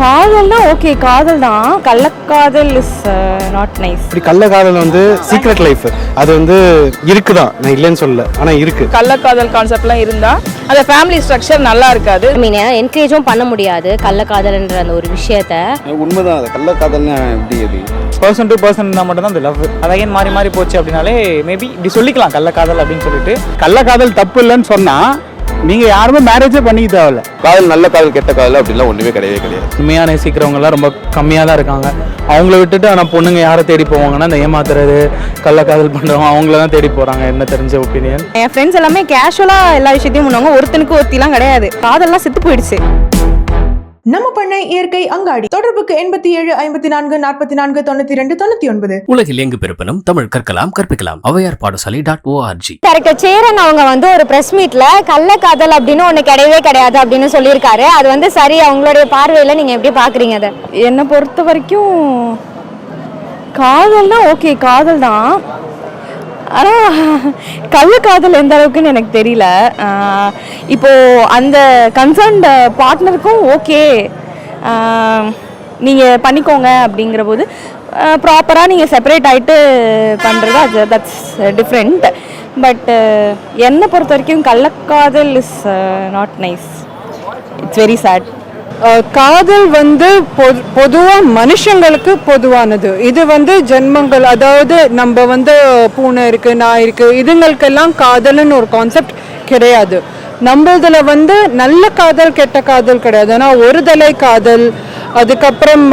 காதல்னா ஓகே காதல் தான். கள்ளக்காதல் இஸ் நாட் நைஸ் இப்படி கள்ள காதல் வந்து சீக்ரெட் லைஃப் அது வந்து இருக்குதான். நான் இல்லைன்னு சொல்லல. ஆனா இருக்கு. கள்ளக்காதல் கான்செப்ட்லாம் இருந்தா அந்த ஃபேமிலி ஸ்ட்ரக்சர் நல்லா இருக்காது. ஐ மீன் என்கரேஜும் பண்ண முடியாது. கள்ளக்காதல்ன்ற அந்த ஒரு விஷயத்த. உண்மைதான். அது கள்ளக்காதல்னா எப்படி அது? பர்சன் டு பர்சன் இருந்தால் மட்டும்தான் அந்த லவ் அதையே மாறி மாறி போச்சு அப்படின்னாலே மேபி இப்படி சொல்லிக்கலாம். கள்ளக்காதல் அப்படின்னு சொல்லிட்டு. கள்ளக்காதல் தப்பு இல்லைன்னு சொன்னா நீங்க யாருமே மேரேஜே பண்ணிக்க தேவையில்ல. காதல் நல்ல காதல் கெட்ட காதல் அப்படிலாம் ஒன்றுமே கிடையவே கிடையாது. உண்மையாக நேசிக்கிறவங்கலாம் ரொம்ப கம்மியாக தான் இருக்காங்க. அவங்கள விட்டுட்டு ஆனால் பொண்ணுங்க யாரை தேடி போவாங்கன்னா இந்த ஏமாத்துறது கள்ளக்காதல் பண்ணுறவங்க அவங்கள தான் தேடி போகிறாங்க என்ன தெரிஞ்ச ஒப்பீனியன் என் ஃப்ரெண்ட்ஸ் எல்லாமே கேஷுவலாக எல்லா விஷயத்தையும் பண்ணுவாங்க. ஒருத்தனுக்கு ஒருத்திலாம் கிடையாது. காதல்லாம் செத்து போயிடுச்சு. நம்ம பண்ணை இயற்கை அங்காடி. தொடர்புக்கு எண்பத்தி ஏழு ஐம்பத்தி நான்கு நாற்பத்தி நான்கு தொண்ணூத்தி ரெண்டு தொண்ணூத்தி ஒன்பது. உலகில் எங்கு பிறப்பினும் தமிழ் கற்கலாம் கற்பிக்கலாம். ஔவையார் பாடசாலை டாட் ஓஆர்ஜி டேரக்டர் சேரன் அவங்க வந்து ஒரு பிரஸ் மீட்ல கள்ளக்காதல் அப்படின்னு ஒண்ணு கிடையவே கிடையாது அப்படின்னு சொல்லியிருக்காரு. அது வந்து சரி அவங்களுடைய பார்வையில நீங்க எப்படி பாக்குறீங்க அதை? என்னை பொறுத்த வரைக்கும் காதல்னா ஓகே காதல் தான் ஆனால் கள்ளக்காதல் எந்த அளவுக்குன்னு எனக்கு தெரியல. இப்போது இப்போ அந்த கன்சர்ன்ட் பார்ட்னருக்கும் ஓகே நீங்கள் பண்ணிக்கோங்க அப்படிங்கிற போது ப்ராப்பராக நீங்கள் செப்பரேட் ஆகிட்டு பண்ணுறது அது தட்ஸ் டிஃப்ரெண்ட் பட் என்னை பொறுத்த வரைக்கும் கள்ளக்காதல் is not nice it's very sad காதல் வந்து பொதுவாக மனுஷங்களுக்கு பொதுவானது. இது வந்து ஜென்மங்கள் அதாவது நம்ம வந்து பூனை இருக்கு நாய் இருக்கு இதுங்களுக்கெல்லாம் காதல்னு ஒரு கான்செப்ட் கிடையாது. நம்மளதுல வந்து நல்ல காதல் கெட்ட காதல் கிடையாது. ஆனால் ஒரு தலை காதல் அதுக்கப்புறம்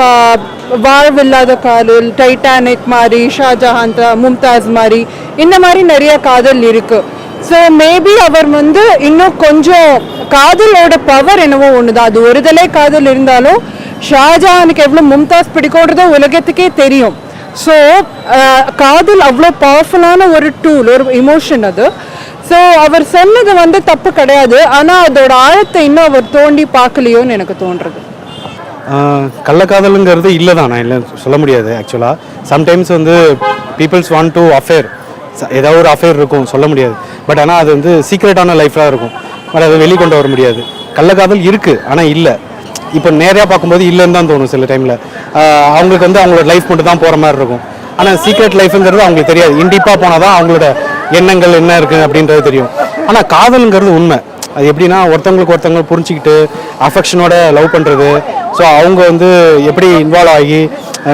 வாழ்வில்லாத காதல் டைட்டானிக் மாதிரி ஷாஜஹான் மும்தாஸ் மாதிரி இந்த மாதிரி நிறைய காதல் இருக்கு. ஸோ மேபி அவர் வந்து இன்னும் கொஞ்சம் காதலோட பவர் என்னவோ ஒன்று தான் அது ஒருதலை காதல் இருந்தாலும் ஷாஜஹானுக்கு எவ்வளோ மும்தாஸ் பிடிக்கும்ன்றது உலகத்துக்கே தெரியும். ஸோ காதல் அவ்வளோ பவர்ஃபுல்லான ஒரு டூல் ஒரு இமோஷன் அது. ஸோ அவர் சொன்னது வந்து தப்பு கிடையாது. ஆனால் அதோட ஆழத்தை இன்னும் அவர் தோண்டி பார்க்கலையோன்னு எனக்கு தோன்றுறது கள்ளக்காதலுங்கிறது இல்லை தான் நான் இல்லை சொல்ல முடியாது ஆக்சுவலாக சம்டைம்ஸ் வந்து பீப்புள்ஸ் வாண்ட் டு அஃபேர் ஏதாவது ஒரு அஃபேர் இருக்கும் சொல்ல முடியாது. பட் ஆனால் அது வந்து சீக்ரெட்டான லைஃப்பாக இருக்கும். பட் அதை வெளிக்கொண்டு வர முடியாது. கள்ளக்காதல் இருக்குது ஆனால் இல்லை. இப்போ நேராக பார்க்கும்போது இல்லைன்னு தான் தோணும் சில டைமில் அவங்களுக்கு வந்து அவங்களோட லைஃப் மட்டும் தான் போகிற மாதிரி இருக்கும். ஆனால் சீக்ரெட் லைஃப்ங்கிறது அவங்களுக்கு தெரியாது. இண்டிப்பாக போனால் தான் அவங்களோட எண்ணங்கள் என்ன இருக்குது அப்படின்றது தெரியும். ஆனால் காதலுங்கிறது உண்மை. அது எப்படின்னா ஒருத்தவங்களுக்கு ஒருத்தவங்க புரிஞ்சுக்கிட்டு அஃபெக்ஷனோட லவ் பண்ணுறது ஸோ அவங்க வந்து எப்படி இன்வால்வ் ஆகி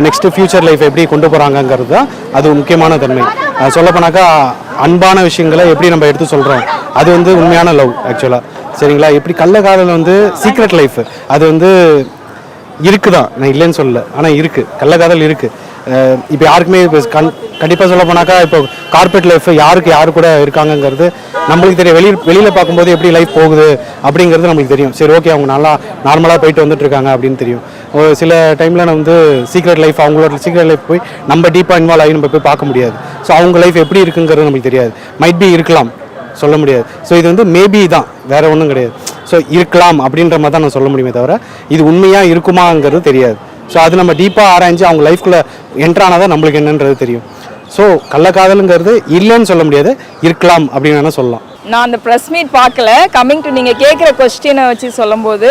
நெக்ஸ்ட்டு ஃப்யூச்சர் லைஃப் எப்படி கொண்டு போகிறாங்கங்கிறது தான் அது முக்கியமான தன்மை. சொல்லப்போனாக்கா அன்பான விஷயங்களை எப்படி நம்ம எடுத்து சொல்கிறோம் அது வந்து உண்மையான லவ் ஆக்சுவலாக சரிங்களா? எப்படி கள்ளக்காதல் வந்து சீக்ரெட் லைஃப் அது வந்து இருக்குதான். நான் இல்லைன்னு சொல்லல. ஆனால் இருக்குது கள்ளக்காதல் இருக்குது இப்போ யாருக்குமே இப்போ கண் கண்டிப்பாக சொல்ல போனாக்கா இப்போ கார்பரேட் லைஃப் யாருக்கு யாரு கூட இருக்காங்கங்கிறது நம்மளுக்கு தெரியும். வெளியில் வெளியில் பார்க்கும்போது எப்படி லைஃப் போகுது அப்படிங்கிறது நம்மளுக்கு தெரியும். சரி ஓகே அவங்க நல்லா நார்மலாக போயிட்டு வந்துட்டு இருக்காங்க அப்படின்னு தெரியும். ஒரு சில டைமில் நான் வந்து சீக்ரெட் லைஃப் அவங்களோட சீக்ரெட் லைஃப் போய் நம்ம டீப்பாக இன்வால்வ் ஆகி நம்ம போய் பார்க்க முடியாது. ஸோ அவங்க லைஃப் எப்படி இருக்குங்கிறது நமக்கு தெரியாது. மைட் பி இருக்கலாம். சொல்ல முடியாது. ஸோ இது வந்து மேபி தான். வேறு ஒன்றும் கிடையாது. ஸோ இருக்கலாம் அப்படின்ற மாதிரி தான் நான் சொல்ல முடியுமே தவிர இது உண்மையாக இருக்குமாங்கிறது தெரியாது. ஸோ அது நம்ம டீப்பாக ஆராய்ஞ்சு அவங்க லைஃப்குள்ளே என்ட்ரானால் தான் நம்மளுக்கு என்னன்றது தெரியும். ஸோ கள்ளக்காதலுங்கிறது இல்லைன்னு சொல்ல முடியாது இருக்கலாம் அப்படின்னு வேணால் சொல்லலாம். நான் அந்த ப்ரெஸ் மீட் பார்க்கல. கம்மிங் டு நீங்கள் கேட்குற கொஸ்டினை வச்சு சொல்லும்போது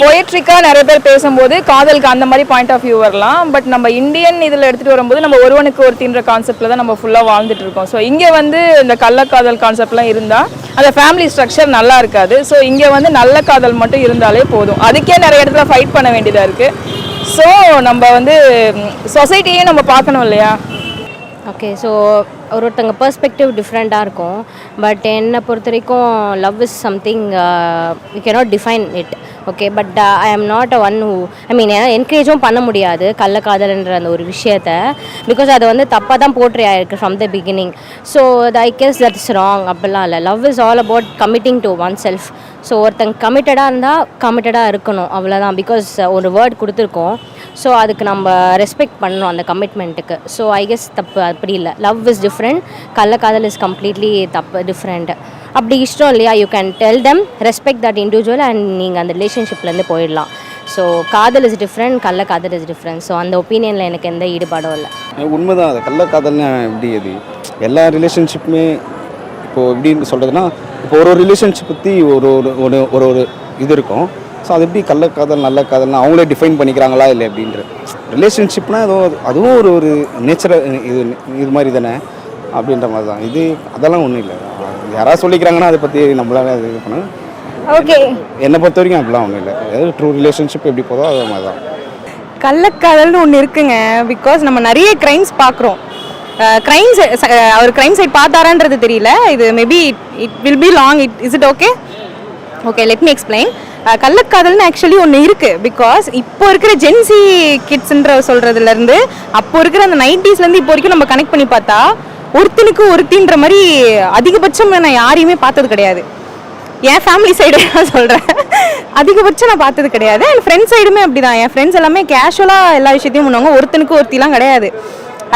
பொயட்ரிக்காக நிறைய பேர் பேசும்போது காதலுக்கு அந்த மாதிரி பாயிண்ட் ஆஃப் வியூ வரலாம். பட் நம்ம இந்தியன் இதில் எடுத்துகிட்டு வரும்போது நம்ம ஒருவனுக்கு ஒருத்தின்ற கான்செப்டில் தான் நம்ம ஃபுல்லாக வாழ்ந்துட்டு இருக்கோம். ஸோ இங்கே வந்து இந்த கள்ளக்காதல் கான்செப்ட்லாம் இருந்தால் அந்த ஃபேமிலி ஸ்ட்ரக்சர் நல்லா இருக்காது. ஸோ இங்கே வந்து நல்ல காதல் மட்டும் இருந்தாலே போதும். அதுக்கே நிறைய இடத்துல ஃபைட் பண்ண வேண்டியதாக இருக்குது ஸோ நம்ம வந்து சொசைட்டியே நம்ம பார்க்கணும் இல்லையா? ஓகே ஸோ ஒரு ஒருத்தங்க பர்ஸ்பெக்டிவ் டிஃப்ரெண்ட்டாக இருக்கும். பட் என்னை பொறுத்த வரைக்கும் love is something you cannot define it okay but I am not a one who I mean என்கரேஜும் பண்ண முடியாது கள்ளக்காதல்ன்ற அந்த ஒரு விஷயத்த. பிகாஸ் அது வந்து தப்பாக தான் போட்ரி ஆயிருக்கு from the beginning so I guess that's wrong அப்படிலாம் இல்லை. Love is all about committing to oneself so ஒருத்தங்க கமிட்டடாக இருந்தால் கமிட்டடாக இருக்கணும் அவ்வளோதான் பிகாஸ் uh, ஒரு வேர்ட் கொடுத்துருக்கோம். ஸோ அதுக்கு நம்ம ரெஸ்பெக்ட் பண்ணணும் அந்த கமிட்மெண்ட்டுக்கு ஸோ ஐ கெஸ் தப்பு அப்படி இல்லை. லவ் இஸ் டிஃப்ரெண்ட் கள்ளக்காதல் இஸ் கம்ப்ளீட்லி தப்பு டிஃப்ரெண்ட் அப்படி இஷ்டம் இல்லையா? You can tell them respect that individual and நீங்கள் அந்த ரிலேஷன்ஷிப்லேருந்து போயிடலாம். ஸோ காதல் இஸ் டிஃப்ரெண்ட் கள்ள காதல் இஸ் டிஃப்ரெண்ட் ஸோ அந்த ஒப்பீனியனில் எனக்கு எந்த ஈடுபாடும் இல்லை. உண்மைதான். அது கள்ளக்காதல்னா எப்படி அது? எல்லா ரிலேஷன்ஷிப்புமே இப்போது எப்படின்னு சொல்கிறதுனா இப்போ ஒரு ஒரு ரிலேஷன்ஷிப் பற்றி ஒரு ஒரு ஒரு ஒரு ஒரு இது இருக்கும். ஸோ அது எப்படி கள்ள காதல் நல்ல காதல்னு அவங்களே டிஃபைன் பண்ணிக்கிறாங்களா இல்லை அப்படின்ற. ரிலேஷன்ஷிப்னா ஏதோ அது- அதுவும் ஒரு ஒரு நேச்சர இது இது மாதிரி தானே அப்படின்ற மாதிரி தான். இது அதெல்லாம் ஒன்றும் இல்லை. யாராவது சொல்லிக்கிறாங்கன்னா அதை பற்றி நம்மளால இது பண்ண ஓகே என்னை பொறுத்த வரைக்கும் அப்படிலாம் ஒன்றும் இல்லை. ஏதாவது ட்ரூ ரிலேஷன்ஷிப் எப்படி போதோ அது மாதிரி தான். கள்ளக்காதல்னு ஒன்று இருக்குங்க. பிகாஸ் நம்ம நிறைய கிரைம்ஸ் பார்க்குறோம். Uh, கிரைம் uh, அவர் கிரைம் சைட் பார்த்தாரான்றது தெரியல. இது maybe it will be long it is it okay okay let me explain கள்ளக்காதல்னு actually ஒன்று இருக்குது பிகாஸ் இப்போ இருக்கிற ஜென்சி கிட்ஸ்ன்ற சொல்கிறதுலேருந்து அப்போ இருக்கிற அந்த நைன்டிஸ்லேருந்து இப்போ வரைக்கும் நம்ம கனெக்ட் பண்ணி பார்த்தா ஒருத்தனுக்கு ஒருத்தின்ற மாதிரி அதிகபட்சம் நான் யாரையுமே பார்த்தது கிடையாது. என் ஃபேமிலி சைடு நான் சொல்கிறேன் அதிகபட்சம் நான் பார்த்தது கிடையாது. என் ஃப்ரெண்ட்ஸ் சைடுமே அப்படி தான் என் ஃப்ரெண்ட்ஸ் எல்லாமே கேஷுவலாக எல்லா விஷயத்தையும் பண்ணுவாங்க. ஒருத்தனுக்கு ஒருத்திலாம் கிடையாது.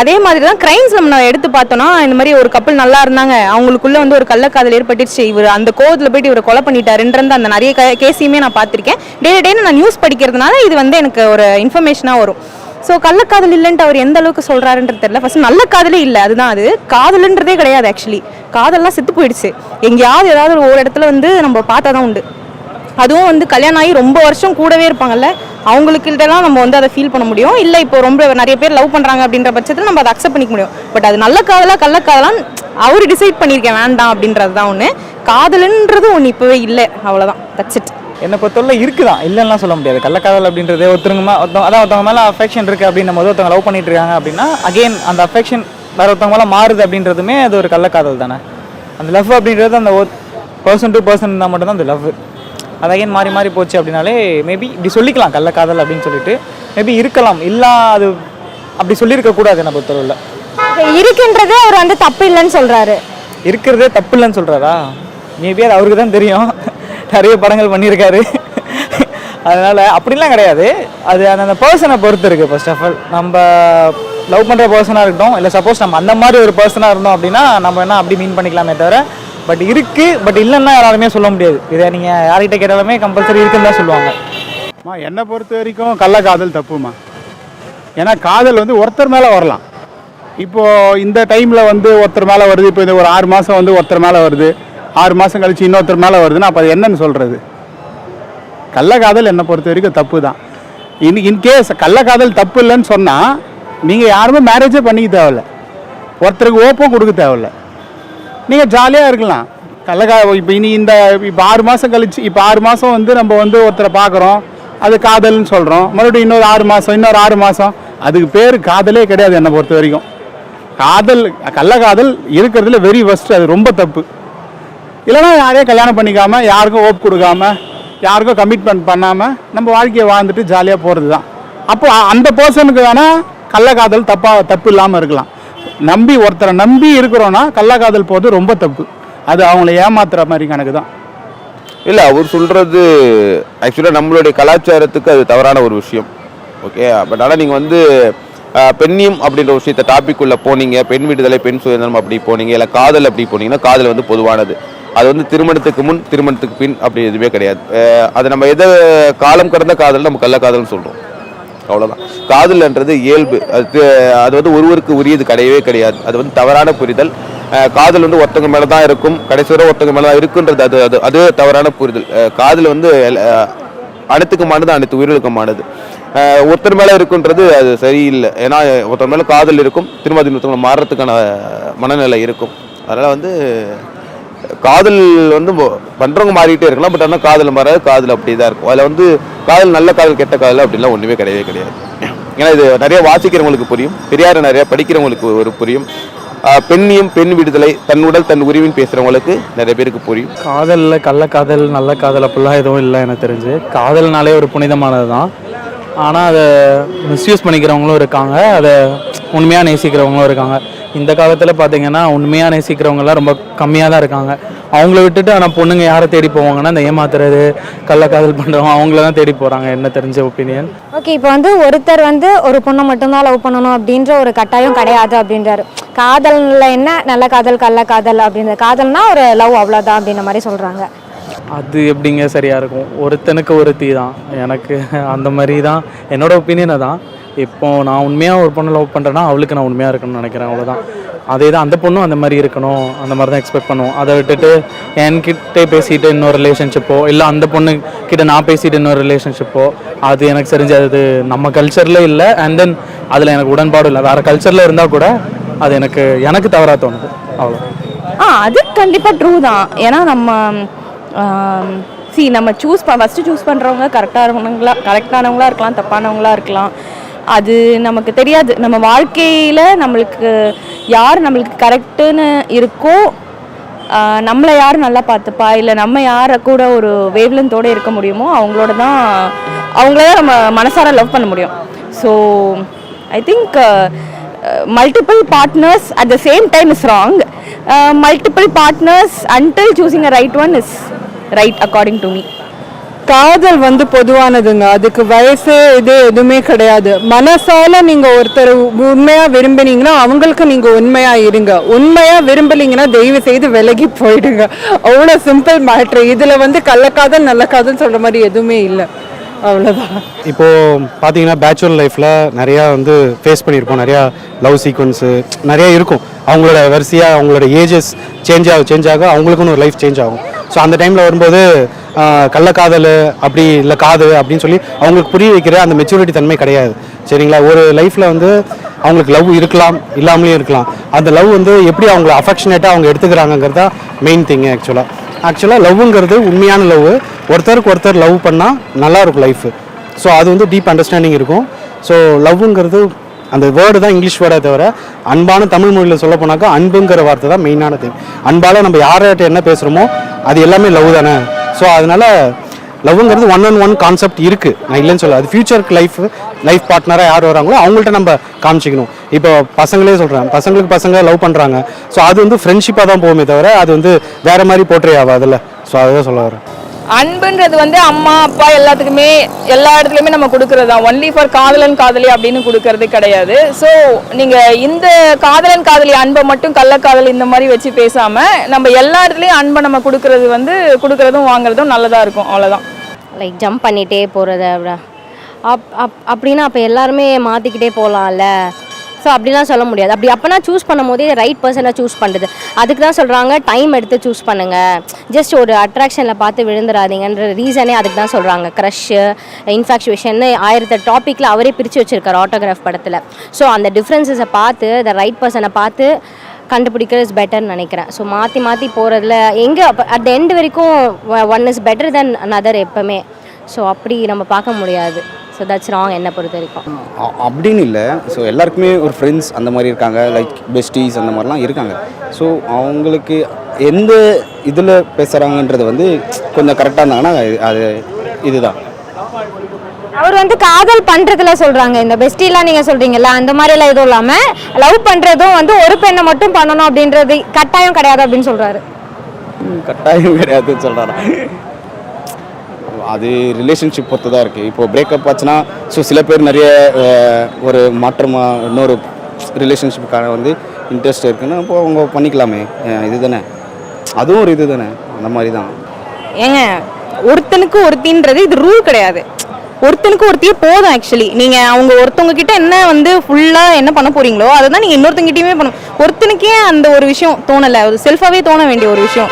அதே மாதிரி தான் கிரைம்ஸ் நம்ம எடுத்து பார்த்தோன்னா இந்த மாதிரி ஒரு கப்பல் நல்லா இருந்தாங்க. அவங்களுக்குள்ள வந்து ஒரு கள்ளக்காதல் ஏற்பட்டுச்சு இவர் அந்த கோவத்தில் போயிட்டு இவரை கொலை பண்ணிட்டாருன்றது அந்த நிறைய கேஸையுமே நான் பார்த்துருக்கேன். டே டேனு நான் நியூஸ் படிக்கிறதுனால இது வந்து எனக்கு ஒரு இன்ஃபர்மேஷனாக வரும். ஸோ கள்ளக்காதல் இல்லைன்ட்டு அவர் எந்த அளவுக்கு சொல்கிறாருன்றது தெரியல. ஃபர்ஸ்ட் நல்ல காதலே இல்லை. அதுதான் அது. காதலுன்றதே கிடையாது ஆக்சுவலி காதல்லாம் செத்து போயிடுச்சு. எங்கேயாவது ஏதாவது ஒரு ஒரு இடத்துல வந்து நம்ம பார்த்தா தான் உண்டு. அதுவும் வந்து கல்யாணம் ஆகி ரொம்ப வருஷம் கூடவே இருப்பாங்கல்ல அவங்களுக்கிட்டலாம் நம்ம வந்து அதை ஃபீல் பண்ண முடியும். இல்லை இப்போ ரொம்ப நிறைய பேர் லவ் பண்ணுறாங்க அப்படின்ற பட்சத்தில் நம்ம அதை அக்செப்ட் பண்ணிக்க முடியும். பட் அது நல்ல காதலா கள்ள காதலான்னு அவர் டிசைட் பண்ணியிருக்கேன் வேண்டாம் அப்படின்றது தான் ஒன்று காதலுன்றது ஒன்று இப்போவே இல்லை அவ்வளோதான் தட்ஸ் இட் என்னை பொறுத்தவரை இருக்குதான். இல்லைன்னா சொல்ல முடியாது. கள்ளக்காதல் அப்படின்றது ஒருத்தருங்க ஒருத்தவங்க அதான் ஒருத்தவங்க மேலே அஃபெக்ஷன் இருக்குது அப்படின்னும் போது ஒருத்தவங்க லவ் பண்ணிட்டு இருக்காங்க அப்படின்னா அகைன் அந்த அஃபெக்ஷன் வேறு ஒருத்தவங்க மேலே மாறுது அப்படின்றதுமே அது ஒரு கள்ளக்காதல் தானே. அந்த லவ் அப்படின்றது அந்த பர்சன் டு பர்சன் இருந்தால் மட்டும்தான் அந்த லவ் அது அகைன் மாறி மாறி போச்சு அப்படின்னாலே மேபி இப்படி சொல்லிக்கலாம் கள்ளக்காதல் அப்படின்னு சொல்லிட்டு. மேபி இருக்கலாம். இல்லா அது அப்படி சொல்லியிருக்க கூடாது என்னை பொறுத்தளவில் இருக்குன்றதே அவர் வந்து தப்பு இல்லைன்னு சொல்கிறாரு இருக்கிறதே தப்பு இல்லைன்னு சொல்கிறாரா மேபி அது அவருக்கு தான் தெரியும். நிறைய படங்கள் பண்ணியிருக்காரு. அதனால் அப்படிலாம் கிடையாது. அது அந்த பர்சனை பொறுத்து இருக்குது ஃபர்ஸ்ட் ஆஃப் ஆல் நம்ம லவ் பண்ணுற பர்சனாக இருக்கட்டும் இல்லை சப்போஸ் நம்ம அந்த மாதிரி ஒரு பர்சனாக இருந்தோம் அப்படின்னா நம்ம என்ன அப்படி மீன் பண்ணிக்கலாமே தவிர பட் இருக்குது பட் இல்லைன்னா யாராலுமே சொல்ல முடியாது. இதை நீங்கள் யார்கிட்ட கேட்டாலுமே கம்பல்சரி இருக்குன்னு தான் சொல்லுவாங்க. அம்மா என்னை பொறுத்த வரைக்கும் கள்ளக்காதல் தப்புமா? ஏன்னா காதல் வந்து ஒருத்தர் மேலே வரலாம். இப்போ இந்த டைமில் வந்து ஒருத்தர் மேலே வருது இப்போ இந்த ஒரு ஆறு மாதம் வந்து ஒருத்தர் மேலே வருது. ஆறு மாதம் கழிச்சு இன்னொருத்தர் மேலே வருதுன்னா அப்போ அது என்னன்னு சொல்கிறது கள்ளக்காதல் என்னை பொறுத்த வரைக்கும் தப்பு தான் இன் இன்கேஸ் கள்ளக்காதல் தப்பு இல்லைன்னு சொன்னால் நீங்கள் யாருமே மேரேஜே பண்ணிக்க தேவையில்ல. ஒருத்தருக்கு ஓப்பம் கொடுக்க தேவையில்ல. நீங்கள் ஜாலியாக இருக்கலாம். கள்ளக்கா இப்போ இனி இந்த இப்போ ஆறு மாதம் கழிச்சு இப்போ ஆறு மாதம் வந்து நம்ம வந்து ஒருத்தரை பார்க்குறோம் அது காதல்னு சொல்கிறோம் மறுபடியும் இன்னொரு ஆறு மாதம் இன்னொரு ஆறு மாதம் அதுக்கு பேர் காதலே கிடையாது என்னை பொறுத்த வரைக்கும். காதல் கள்ளக்காதல் இருக்கிறதுல வெரி ஃபஸ்ட்டு அது ரொம்ப தப்பு. இல்லைன்னா யாரையும் கல்யாணம் பண்ணிக்காமல் யாருக்கும் ஓப் கொடுக்காம யாருக்கும் கமிட்மெண்ட் பண்ணாமல் நம்ம வாழ்க்கையை வாழ்ந்துட்டு ஜாலியாக போகிறது தான் அப்போ அந்த பர்சனுக்கு வேணால் கள்ளக்காதல் தப்பாக தப்பு இல்லாமல் இருக்கலாம். நம்பி ஒருத்தரை நம்பி இருக்கிறோன்னா கள்ளக்காதல் போகிறது ரொம்ப தப்பு. அது அவங்கள ஏமாத்துற மாதிரி கணக்கு தான் இல்லை அவர் சொல்கிறது ஆக்சுவலாக நம்மளுடைய கலாச்சாரத்துக்கு அது தவறான ஒரு விஷயம். ஓகே பட் ஆனால் நீங்கள் வந்து பெண்ணியம் அப்படின்ற ஒரு விஷயத்த டாபிக் உள்ள போனீங்க. பெண் விடுதலை பெண் சுதந்திரம் அப்படி போனீங்க. இல்லை காதல் அப்படி போனீங்கன்னா காதல் வந்து பொதுவானது. அது வந்து திருமணத்துக்கு முன் திருமணத்துக்கு பின் அப்படி எதுவுமே கிடையாது. அது நம்ம எதை காலம் கடந்த காதல் நம்ம கள்ளக்காதல்னு சொல்கிறோம் அவ்வளோதான் காதல்ன்றது இயல்பு. அது அது வந்து ஒருவருக்கு உரியது கிடையவே கிடையாது. அது வந்து தவறான புரிதல். காதல் வந்து ஒருத்தவங்க மேலே தான் இருக்கும். கடைசி வரை ஒருத்தவங்க மேலே தான் இருக்குன்றது அது அது அது தவறான புரிதல். காதல் வந்து அஹ், அனைத்துக்குமானது அனைத்து உயிர்களுக்குமானது ஒருத்தர் மேலே இருக்குன்றது அது சரியில்லை. ஏன்னா ஒருத்தர் மேலே காதல் இருக்கும். திரும்ப அது மாறுறதுக்கான மனநிலை இருக்கும். அதனால் வந்து காதல் வந்து பண்ணுறவங்க மாறிக்கிட்டே இருக்கலாம் பட் ஆனால் காதல் மாறாது காதல் அப்படி தான் இருக்கும். அதில் வந்து காதல் நல்ல காதல் கெட்ட காதல் அப்படிலாம் ஒன்றுமே கிடையவே கிடையாது. ஏன்னா இது நிறைய வாசிக்கிறவங்களுக்கு புரியும் பெரியார் நிறைய படிக்கிறவங்களுக்கு ஒரு புரியும். ஆஹ் பெண்ணியம் பெண் விடுதலை தன் உடல் தன் உரிவின் பேசுகிறவங்களுக்கு நிறைய பேருக்கு புரியும். காதலில் கள்ளக்காதல் நல்ல காதல் அப்படிலாம் எதுவும் இல்லை எனக்கு தெரிஞ்சு. காதல்னாலே ஒரு புனிதமானது தான் ஆனால் அதை மிஸ்யூஸ் பண்ணிக்கிறவங்களும் இருக்காங்க அதை உண்மையாக நேசிக்கிறவங்களும் இருக்காங்க. இந்த காலத்தில் பார்த்தீங்கன்னா உண்மையாக நேசிக்கிறவங்கலாம் ரொம்ப கம்மியாக தான் இருக்காங்க. அவங்கள விட்டுட்டு ஆனால் பொண்ணுங்க யாரை தேடி போவாங்கன்னா இந்த ஏமாத்துறது கள்ளக்காதல் பண்ணுறவங்க அவங்கள தான் தேடி போகிறாங்க என்ன தெரிஞ்ச ஒப்பீனியன் ஓகே இப்போ வந்து ஒருத்தர் வந்து ஒரு பொண்ணை மட்டும்தான் லவ் பண்ணணும் அப்படின்ற ஒரு கட்டாயம் கிடையாது அப்படின்றாரு. காதல்ல என்ன? நல்ல காதல் கள்ள காதல் அப்படின்ற காதல்னா ஒரு லவ் அவ்வளோதான் அப்படின்ற மாதிரி சொல்றாங்க. அது எப்படிங்க சரியாக இருக்கும்? ஒருத்தனுக்கு ஒருத்தி தான். எனக்கு அந்த மாதிரி தான் என்னோட ஒப்பீனியனை தான் இப்போது நான் உண்மையாக ஒரு பொண்ணை லவ் பண்ணுறேன்னா அவளுக்கு நான் உண்மையாக இருக்கணும்னு நினைக்கிறேன் அவ்வளோதான் அதே தான் அந்த பொண்ணும் அந்த மாதிரி இருக்கணும் அந்த மாதிரி தான் எக்ஸ்பெக்ட் பண்ணுவோம் அதை விட்டுட்டு என்கிட்ட பேசிட்டு இன்னொரு ரிலேஷன்ஷிப்போ இல்லை அந்த பொண்ணு கிட்ட நான் பேசிட்டு இன்னொரு ரிலேஷன்ஷிப்போ அது எனக்கு தெரிஞ்சு அது நம்ம கல்ச்சரில் இல்லை அண்ட் தென் அதில் எனக்கு உடன்பாடும் இல்லை. வேறு கல்ச்சரில் இருந்தால் கூட அது எனக்கு எனக்கு தவறாக தோணுது. அவ்வளோ ஆ அது கண்டிப்பாக ட்ரூ தான். ஏன்னா நம்ம சி நம்ம சூஸ் ப ஃபஸ்ட்டு சூஸ் பண்ணுறவங்க கரெக்டானவங்களா கரெக்டானவங்களா இருக்கலாம் தப்பானவங்களா இருக்கலாம். அது நமக்கு தெரியாது. நம்ம வாழ்க்கையில் நம்மளுக்கு யார் நம்மளுக்கு கரெக்டுன்னு இருக்கோ நம்மளை யார் நல்லா பார்த்துப்பா? இல்லை நம்ம யாரை கூட ஒரு வேவ்லென்த்தோடு இருக்க முடியுமோ அவங்களோட தான் அவங்கள தான் நம்ம மனசார லவ் பண்ண முடியும். So I think multiple partners at the same time is wrong multiple partners until choosing a right one is right according to me காதல் வந்து பொதுவானதுங்க. அதுக்கு வயசு இது எதுவுமே கிடையாது. மனசால நீங்க ஒருத்தர் உண்மையா விரும்பினீங்கன்னா அவங்களுக்கு நீங்க உண்மையா இருங்க. உண்மையா விரும்பலீங்கன்னா தயவு செய்து விலகி போயிடுங்க. அவ்வளோ சிம்பிள் மேட்ரு. இதுல வந்து கள்ளக்காதல் நல்ல காதல் சொல்ற மாதிரி எதுவுமே இல்லை. அவ்வளோதான் இப்போது பார்த்தீங்கன்னா பேச்சுலர் லைஃப்பில் நிறையா வந்து ஃபேஸ் பண்ணியிருப்போம். நிறையா லவ் சீக்வன்ஸு நிறையா இருக்கும். அவங்களோட வரிசையாக அவங்களோட ஏஜஸ் சேஞ்ச் ஆக சேஞ்ச் ஆக அவங்களுக்குன்னு ஒரு லைஃப் சேஞ்ச் ஆகும். ஸோ அந்த டைமில் வரும்போது கள்ளக்காதல் அப்படி இல்லை காது அப்படின்னு சொல்லி அவங்களுக்கு புரிய வைக்கிற அந்த மெச்சூரிட்டி தன்மை கிடையாது. சரிங்களா? ஒரு லைஃப்பில் வந்து அவங்களுக்கு லவ் இருக்கலாம் இல்லாமலேயும் இருக்கலாம். அந்த லவ் வந்து எப்படி அவங்கள அஃபெக்ஷனேட்டாக அவங்க எடுத்துக்கிறாங்கங்கிறது தான் மெயின் திங் ஆக்சுவலாக ஆக்சுவலாக லவ்வுங்கிறது உண்மையான லவ் ஒருத்தருக்கு ஒருத்தர் லவ் பண்ணால் நல்லா இருக்கும் லைஃபு ஸோ அது வந்து டீப் அண்டர்ஸ்டாண்டிங் இருக்கும். ஸோ லவ்வுங்கிறது அந்த வேர்டு தான் இங்கிலீஷ் வேர்டை தவிர அன்பான தமிழ் மொழியில் சொல்ல போனாக்கா அன்புங்கிற வார்த்தை தான் மெயினான திங் அன்பால் நம்ம யார்கிட்ட என்ன பேசுகிறோமோ அது எல்லாமே லவ் தானே? ஸோ அதனால் லவ்ங்கிறது ஒன் அண்ட் ஒன் கான்செப்ட் இருக்குது நான் இல்லைன்னு சொல்ல அது ஃபியூச்சருக்கு லைஃப் லைஃப் பார்ட்னராக யார் வராங்களோ அவங்கள்ட்ட நம்ம காமிச்சிக்கணும். இப்போ பசங்களே சொல்கிறேன் பசங்களுக்கு பசங்க லவ் பண்ணுறாங்க ஸோ அது வந்து ஃப்ரெண்ட்ஷிப்பாக தான் போகுமே தவிர அது வந்து வேறு மாதிரி போர்ட்ரே ஆகாது அதில் ஸோ அதுதான் சொல்ல வரேன். அன்புன்றது வந்து அம்மா அப்பா எல்லாத்துக்குமே எல்லா இடத்துலையுமே நம்ம கொடுக்கறது தான் ஒன்லி ஃபார் காதலன் காதலி அப்படின்னு கொடுக்கறது கிடையாது. ஸோ நீங்கள் இந்த காதலன் காதலி அன்பை மட்டும் கள்ளக்காதல் இந்த மாதிரி வச்சு பேசாமல் நம்ம எல்லா இடத்துலையும் அன்பை நம்ம கொடுக்கறது வந்து கொடுக்கறதும் வாங்குறதும் நல்லதாக இருக்கும். அவ்வளோதான் லைக் ஜம்ப் பண்ணிகிட்டே போகிறது அப் அப் அப்படின்னா அப்போ எல்லாருமே மாற்றிக்கிட்டே போகலாம்ல ஸோ அப்படிலாம் சொல்ல முடியாது. அப்படி அப்போனா சூஸ் பண்ணும் போதே ரைட் பர்சனை சூஸ் பண்ணுறது அதுக்கு தான் சொல்கிறாங்க டைம் எடுத்து சூஸ் பண்ணுங்கள் ஜஸ்ட் ஒரு அட்ராக்ஷனில் பார்த்து விழுந்துடாதீங்கன்ற ரீசனே அதுக்கு தான் சொல்கிறாங்க க்ரஷ்ஷு இன்ஃபாக்சுவேஷன் ஆயிரத்த டாப்பிக்கில் அவரே பிரித்து வச்சுருக்கார் ஆட்டோகிராஃப் படத்தில். ஸோ அந்த டிஃப்ரென்சஸை பார்த்து த ரைட் பர்சனை பார்த்து கண்டுபிடிக்கிறது இஸ் பெட்டர்னு நினைக்கிறேன். ஸோ மாற்றி மாற்றி போகிறதுல எங்கே அட் த எண்ட் வரைக்கும் one is better then another எப்போவுமே. ஸோ அப்படி நம்ம பார்க்க முடியாது. ஸோ தட்ஸ் ராங் என்னை பொறுத்த வரைக்கும் அப்படின்னு இல்லை. ஸோ எல்லாருக்குமே ஒரு ஃப்ரெண்ட்ஸ் அந்த மாதிரி இருக்காங்க. லைக் பெஸ்டீஸ் அந்த மாதிரிலாம் இருக்காங்க. ஸோ அவங்களுக்கு எந்த இதில் பேசுகிறாங்கன்றது வந்து கொஞ்சம் கரெக்டாக இருந்தாங்கன்னா அது- இதுதான். அவர் வந்து காதல் பண்றதுல சொல்றாங்க. இந்த பெஸ்டிலாம் நீங்க சொல்றீங்கல்ல அந்த மாதிரி எல்லாம் எதுவும் இல்லாம லவ் பண்றதும் வந்து ஒரு பெண்ணை மட்டும் பண்ணணும் அப்படின்றது கட்டாயம் கிடையாது அப்படின்னு சொல்றாரு. கட்டாயம் கிடையாதுன்னு சொல்கிறாரா அது ரிலேஷன்ஷிப் பொறுத்து தான் இருக்குது இப்போ பிரேக்கப் ஆச்சுன்னா ஸோ சில பேர் நிறைய ஒரு மாற்றமாக இன்னொரு ரிலேஷன்ஷிப்புக்கான வந்து இன்ட்ரெஸ்ட் இருக்குன்னா அப்போ அவங்க பண்ணிக்கலாமே. இது தானே அதுவும் ஒரு இது தானே அந்த மாதிரி தான் ஏங்க ஒருத்தனுக்கு ஒருத்தின்றது இது ரூல் கிடையாது. ஒருத்தனுக்கு ஒருத்தியே போதும் ஆக்சுவலி நீங்கள் அவங்க ஒருத்தவங்க கிட்ட என்ன வந்து ஃபுல்லாக என்ன பண்ண போறீங்களோ அதை தான் நீங்கள் இன்னொருத்தங்கிட்டையுமே பண்ணணும் ஒருத்தனுக்கே அந்த ஒரு விஷயம் தோணலை. ஒரு செல்ஃபாகவே தோண வேண்டிய ஒரு விஷயம்.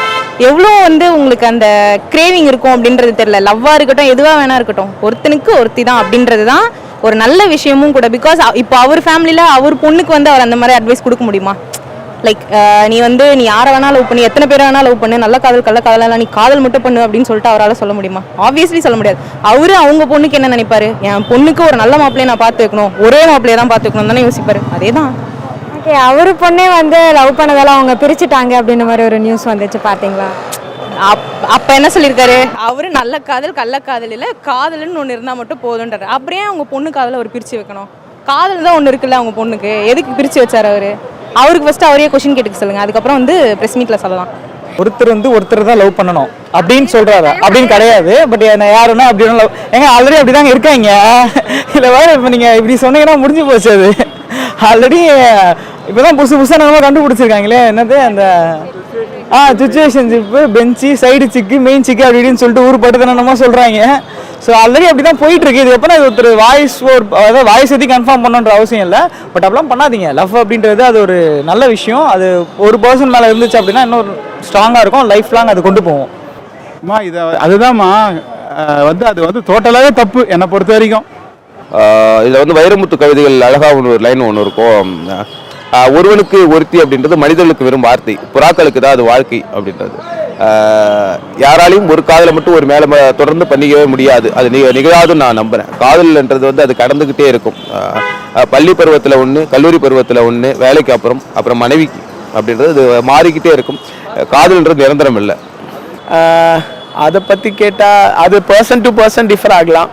எவ்வளோ வந்து உங்களுக்கு அந்த கிரேவிங் இருக்கும் அப்படின்றது தெரியல. லவ்வாக இருக்கட்டும் எதுவாக வேணா இருக்கட்டும். ஒருத்தனுக்கு ஒருத்தி தான் அப்படின்றது தான் ஒரு நல்ல விஷயமும் கூட. பிகாஸ் இப்போ அவர் ஃபேமிலியில் அவர் பொண்ணுக்கு வந்து அவர் அந்த மாதிரி அட்வைஸ் கொடுக்க முடியுமா? லைக் நீ வந்து நீ யாரை வேணா லவ் பண்ணி எத்தனை பேர் வேணா லவ் பண்ணு நல்ல காதல் கள்ள காதலாம் நீ காதல் மட்டும் பண்ணு அப்படின்னு சொல்லிட்டு அவரால் சொல்ல முடியுமா? ஆப்வியஸ்லி சொல்ல முடியாது. அவரு அவங்க பொண்ணுக்கு என்ன நினைப்பாரு? என் பொண்ணுக்கு ஒரு நல்ல மாப்பிள்ளையை நான் பார்த்து வைக்கணும் ஒரே மாப்பிள்ளையை தான் பார்த்துக்கணும் தானே யோசிப்பாரு. அதே தான் ஓகே அவரு பொண்ணே வந்து லவ் பண்ணதால அவங்க பிரிச்சுட்டாங்க அப்படின்ற மாதிரி ஒரு நியூஸ் வந்துச்சு பாத்தீங்களா? அப் அப்போ என்ன சொல்லியிருக்காரு? அவரு நல்ல காதல் கள்ள காதல் இல்லை காதல்னு ஒன்று இருந்தால் மட்டும் போதுன்றாரு. அப்படியே அவங்க பொண்ணு காதலை அவர் பிரித்து வைக்கணும். காதல் தான் ஒன்று இருக்குல்ல அவங்க பொண்ணுக்கு. எதுக்கு பிரித்து வச்சார் அவரு? அவருக்கு ஃபர்ஸ்ட் அவரே கொஷின் கேட்டுக்க சொல்லுங்க. அதுக்கப்புறம் வந்து ப்ரெஸ் மீட்டில் சொல்லலாம். ஒருத்தர் வந்து ஒருத்தர் தான் லவ் பண்ணணும் அப்படின்னு சொல்றாரு. அப்படின்னு கிடையாது. பட் என்ன யாருன்னா அப்படி லவ் ஏங்க ஆல்ரெடி அப்படிதாங்க இருக்காங்க. இல்லை வேற இப்போ நீங்க இப்படி சொன்னீங்கன்னா முடிஞ்சு போச்சு அது. ஆல்ரெடி இப்போதான் புதுசு புதுசாக நம்ம கண்டுபிடிச்சிருக்காங்களே என்னது அந்த ஆ சுச்சுவேஷன்ஷிப்பு பெஞ்சு சைடு சிக்கு மெயின் சிக்கு அப்படி இப்படின்னு சொல்லிட்டு ஊர் பட்டு என்னமோ சொல்கிறாங்க ஸோ ஆல்ரெடி அப்படி தான் போயிட்டு இருக்கு இது எப்போ இது ஒருத்தர் வாய்ஸ் ஒரு அதாவது வாய்ஸ் எதி கன்ஃபார்ம் பண்ணணுன்ற அவசியம் இல்லை. பட் அப்படிலாம் பண்ணாதீங்க. லவ் அப்படின்றது அது ஒரு நல்ல விஷயம். அது ஒரு பர்சன் மேலே இருந்துச்சு அப்படின்னா இன்னொரு ஸ்ட்ராங்காக இருக்கும். லைஃப் லாங் அது கொண்டு போவோம் அம்மா இதை அதுதான்மா வந்து அது வந்து டோட்டலாகவே தப்பு என்னை பொறுத்த வரைக்கும். இதில் வந்து வைரமுத்து கவிதைகள் அழகாக ஒன்று ஒரு லைன் ஒன்று இருக்கும். ஒருவனுக்கு ஒருத்தி அப்படின்றது மனிதர்களுக்கு வெறும் வார்த்தை. புறாக்களுக்கு தான் அது வாழ்க்கை அப்படின்றது. யாராலையும் ஒரு காதலை மட்டும் ஒரு மேலே தொடர்ந்து பண்ணிக்கவே முடியாது. அது நிக நிகழாதுன்னு நான் நம்புகிறேன் காதல்ன்றது வந்து அது கடந்துக்கிட்டே இருக்கும். பள்ளி பருவத்தில் ஒன்று கல்லூரி பருவத்தில் ஒன்று வேலைக்கு அப்புறம் அப்புறம் மனைவிக்கு அப்படின்றது அது மாறிக்கிட்டே இருக்கும். காதல்ன்றது நிரந்தரம் இல்லை. அதை பற்றி கேட்டால் அது பர்சன் டு பர்சன் டிஃபர் ஆகலாம்.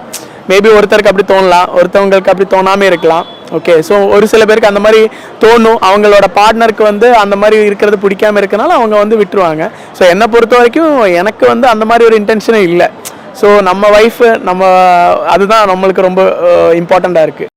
மேபி ஒருத்தருக்கு அப்படி தோணலாம் ஒருத்தவங்களுக்கு அப்படி தோணாமல் இருக்கலாம். ஓகே ஸோ ஒரு சில பேருக்கு அந்த மாதிரி தோணும். அவங்களோட பார்ட்னருக்கு வந்து அந்த மாதிரி இருக்கிறது பிடிக்காம இருக்கனால அவங்க வந்து விட்டுருவாங்க. ஸோ என்னை பொறுத்த வரைக்கும் எனக்கு வந்து அந்த மாதிரி ஒரு இன்டென்ஷனே இல்லை. ஸோ நம்ம ஒய்ஃபு நம்ம அதுதான் நம்மளுக்கு ரொம்ப இம்பார்ட்டண்ட்டாக இருக்குது